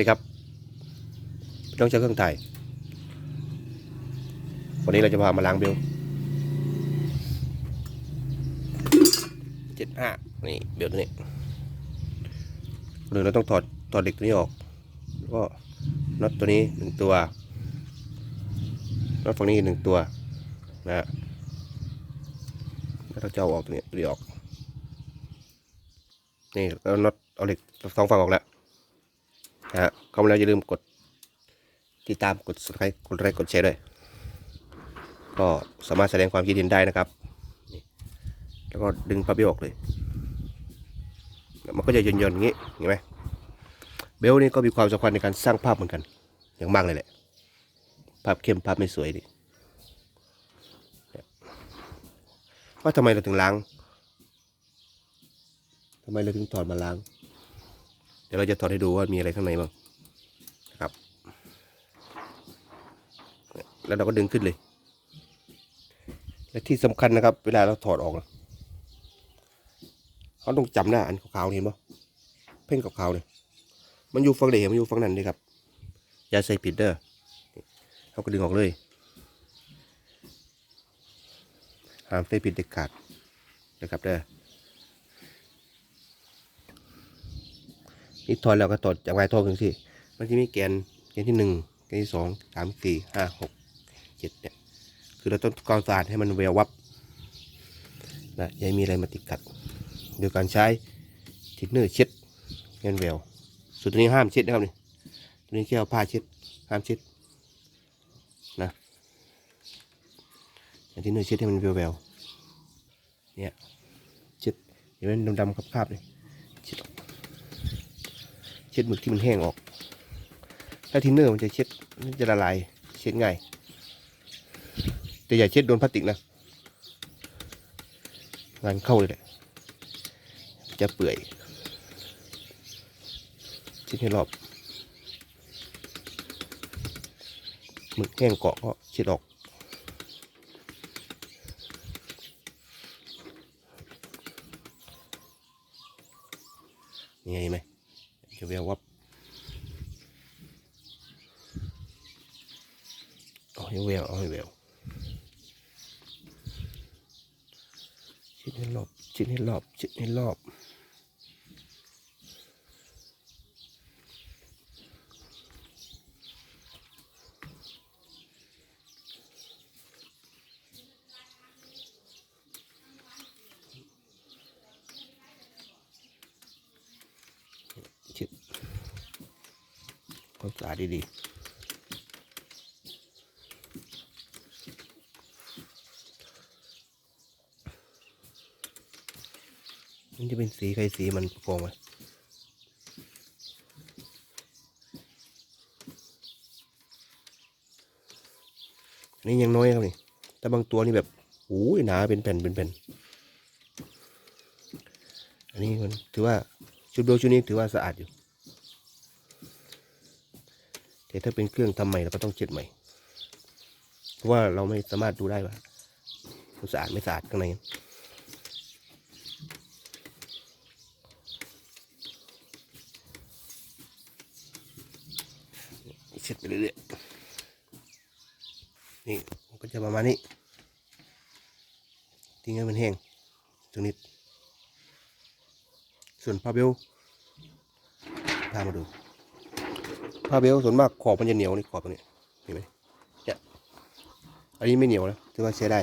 ดีครับต้องใช้เครื่องถ่ายวันนี้เราจะพามาล้างเบลเจ็ดห้านี่เบลตัวนี้หนึ่งเราต้องถอดถอดเหล็กตัวนี้ออก แล้วก็น็อตตัวนี้หนึ่งตัวน็อตฝั่งนี้หนึ่งตัวนะฮะแล้วเราจะเอาออกตัวนี้ตัวนี้ออกนี่แล้วน็อตเอาเหล็กสองฝั่งออกแล้ว นะฮะเข้ามาแล้วอย่าลืมกดติดตามกด subscribe กดไลค์กดแชร์ด้วย ก็สามารถแสดงความคิดเห็นได้นะครับ แล้วก็ดึงพับเบลออกเลย มันก็จะย่นๆอย่างนี้เห็นไหมเบลนี่ก็มีความสำคัญในการสร้างภาพเหมือนกัน อย่างมากเลยแหละ ภาพเข้มภาพไม่สวยดิเนี่ว่าทำไมเราถึงล้างทำไมเราถึงถอดมาล้าง ดี๋ยวเราจะถอดให้ดูว่ามีอะไรข้างในบ้างครับ แล้วเราก็ดึงขึ้นเลย และที่สำคัญนะครับ เวลาเราถอดออกเขาต้องจำหน้าอันขาวๆนี่เห็นปะเพ่งขาวๆเลยมันอยู่ฝั่งเดียวมันอยู่ฝั่งนั้นเลยครับ อย่าใส่ผิดเด้อเขาก็ดึงออกเลยห้ามใส่ผิดเด็ดขาดนะครับเด้อ นี่ถอดแล้วก็ถอดจากไม้ทองถึงสิมันจะมีแกนแกนที่หนึ่งแกนที่สองสามสี่ห้าหกเจ็ดเนี่ยคือเราต้องกรองสะอาดให้มันแวววับนะอย่ามีอะไรมาติดขัดโดยการใช้ทินเนอร์เช็ดเงินแววส่วนตัวนี้ห้ามเช็ดนะครับนี่ตัวนี้แค่เอาผ้าเช็ดห้ามเช็ดนะอย่างทินเนอร์เช็ดให้มันแววแววๆเนี่ยเช็ดเดี๋ยวมันดำๆคราบๆเลยเช็ดออก เช็ดหมึกที่มันแห้งออก ถ้าทินเนอร์มันจะเช็ดมันจะละลายเช็ดง่าย แต่อย่าเช็ดโดนพลาสติกนะ งานเข้าเลยแหละ จะเปื่อย เช็ดให้รอบ หมึกแห้งเกาะก็เช็ดออกนี่ไงไหม ยวิวววับเอาให้แววเอาให้แววชิดให้รอบชิดให้รอบชิดให้รอบชิด ความสะอาดดีๆมันจะเป็นสีใครสีมันประกองไว้อันนี้ยังน้อยครับนี่ แต่บางตัวนี่แบบโอ้ยหนาเป็นแผ่นเป็นแผ่น อันนี้มันถือว่าชุดโดชุดนี้ถือว่าสะอาดอยู่ แต่ถ้าเป็นเครื่องทำใหม่เราก็ต้องเช็ดใหม่ เพราะว่าเราไม่สามารถดูได้ว่าสะอาดไม่สะอาดข้างในเช็ดไปเรื่อยๆนี่มันก็จะประมาณนี้ทิ้งให้มันแห้งสักนิด ส่วนพาเบลพามาดู พาเบลส่วนมากขอบมันจะเหนียวนี่ขอบตรงนี้เห็นไหมเนี่ยอันนี้ไม่เหนียวนะถือว่าใช้ได้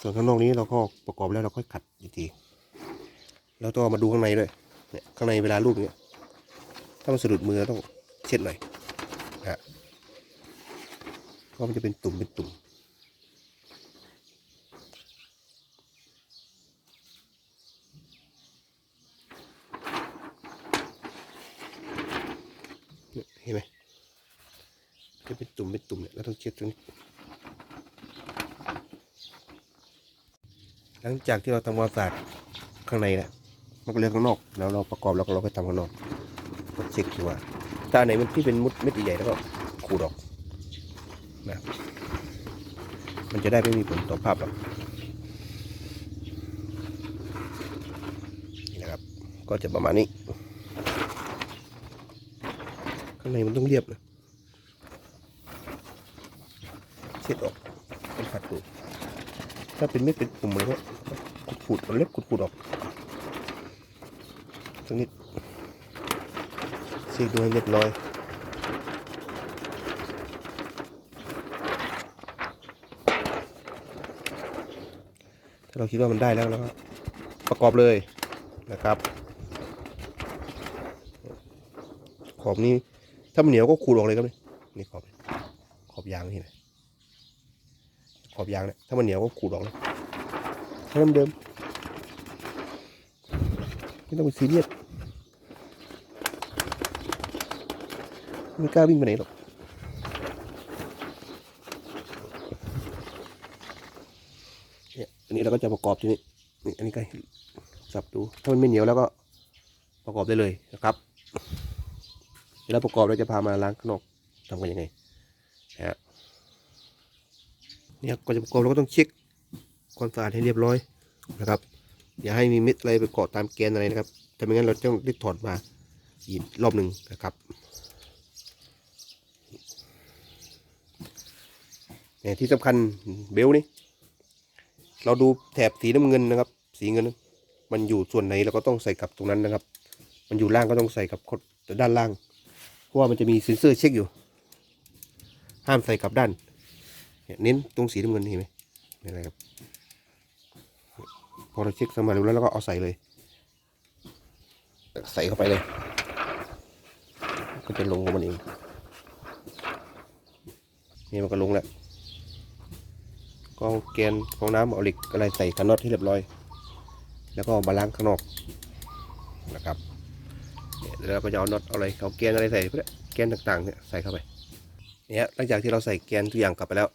ส่วนข้างนอกนี้เราก็ประกอบแล้วเราค่อยขัดอีกทีแล้วต้องมาดูข้างในด้วยเนี่ยข้างในเวลาลูบเนี่ยถ้ามันสะดุดมือต้องเช็ดหน่อยนะเพราะมันจะเป็นตุ่มเป็นตุ่ม เนี่ยเห็นไหมจะเป็น ตุ่มเป็นตุ่มเนี่ยเราต้องเช็ดตรงนี้ หลังจากที่เราทำความสะอาดข้างในแล้วมันก็เลือข้างนอก แล้วเราประกอบแล้วก็เราก็ทำข้างนอกก็เช็คดูว่าถ้าอันไหนมันที่เป็นมุดเม็ดใหญ่ๆแล้วก็ขูดออกนะมันจะได้ไม่มีผลต่อภาพหรอกนี่นะครับ ก็จะประมาณนี้ ข้างในมันต้องเรียบนะ็ดออกเป็นขัดดูถ้าเป็นไม่เป็นปุ่มอะไรก็ขุดขุดเอาเล็บขุดขุดออกตรงนี้เช็คดูให้เรียบร้อยถ้าเราคิดว่ามันได้แล้วแล้วก็ประกอบเลยนะครับ ขอบนี้ถ้ามันเหนียวก็ขูดออกเลยครับนี่นี่ขอบขอบยางนี่นะ ขอบยางเนี่ยถ้ามันเหนียวก็ขูดออกเลยใช้เดิมไม่ต้องไปซีเรียสไม่กล้าวิ่งไปไหนหรอกเนี่ยอันนี้เราก็จะประกอบทีนี้นี่อันนี้ก็สับดูถ้ามันไม่เหนียวแล้วก็ประกอบได้เลยนะครับเดี๋ยวเราประกอบเราจะพามาล้างข้างนอกทำกันยังไงนะฮะ เนี่ยก่อนจะประกอบเราก็ต้องเช็คความสะอาดให้เรียบร้อยนะครับ อย่าให้มีเม็ดอะไรไปเกาะตามแกนอะไรนะครับถ้าไม่งั้นเราต้องรีบถอดมาอีกรอบหนึ่งนะครับเนี่ยที่สำคัญเบลนี่เราดูแถบสีน้ำเงินนะครับ สีเงิน มันอยู่ส่วนไหนเราก็ต้องใส่กับตรงนั้นนะครับ มันอยู่ล่างก็ต้องใส่กับด้านล่าง เพราะว่ามันจะมีเซ็นเซอร์เช็คอยู่ ห้ามใส่กลับด้าน เน้นตรงสีน้ำเงินเห็นไหมนี่อะไรครับ พอเราเช็คสมาร์ทแล้วเราก็เอาใส่เลย ใส่เข้าไปเลย ก็จะลงของมันเองนี่มันก็ลงแล้วก็เอาแกนของน้ำเอาเหล็กอะไรใส่กันน็อตให้เรียบร้อย แล้วก็เอามาล้างข้างนอกนะครับเนี่ยแล้วเราก็จะเอาน็อตเอาอะไรเอาแกนอะไรใส่พวกเนี้ยแกนต่างๆเนี่ยใส่เข้าไปเนี่ยหลังจากที่เราใส่แกนทุกอย่างกลับไปแล้ว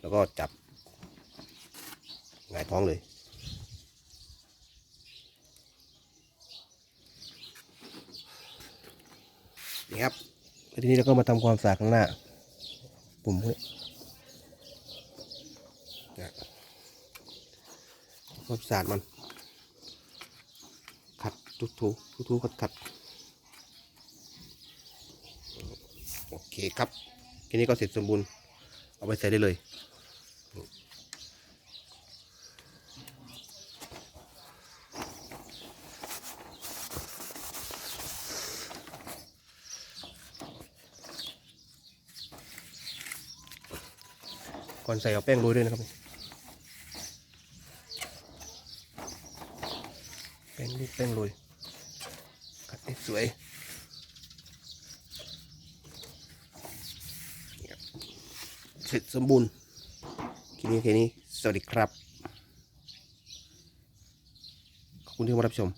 แล้วก็จับหงายท้องเลย นี่ครับทีนี้เราก็มาทำความสะอาดข้างหน้า ปุ่มพวกนี้เนี่ยความสะอาดมัน ขัดทุกทูทุกทูขัดขัดโอเคครับทีนี้ก็เสร็จสมบูรณ์ เอาไปใส่ได้เลย ก่อนใส่เอาแป้งโรยด้วยนะครับแป้งนิดแป้งโรยกัดให้สวยเนี่ยเสร็จสมบูรณ์คลิปนี้แค่นี้ สวัสดีครับ ขอบคุณที่มารับชม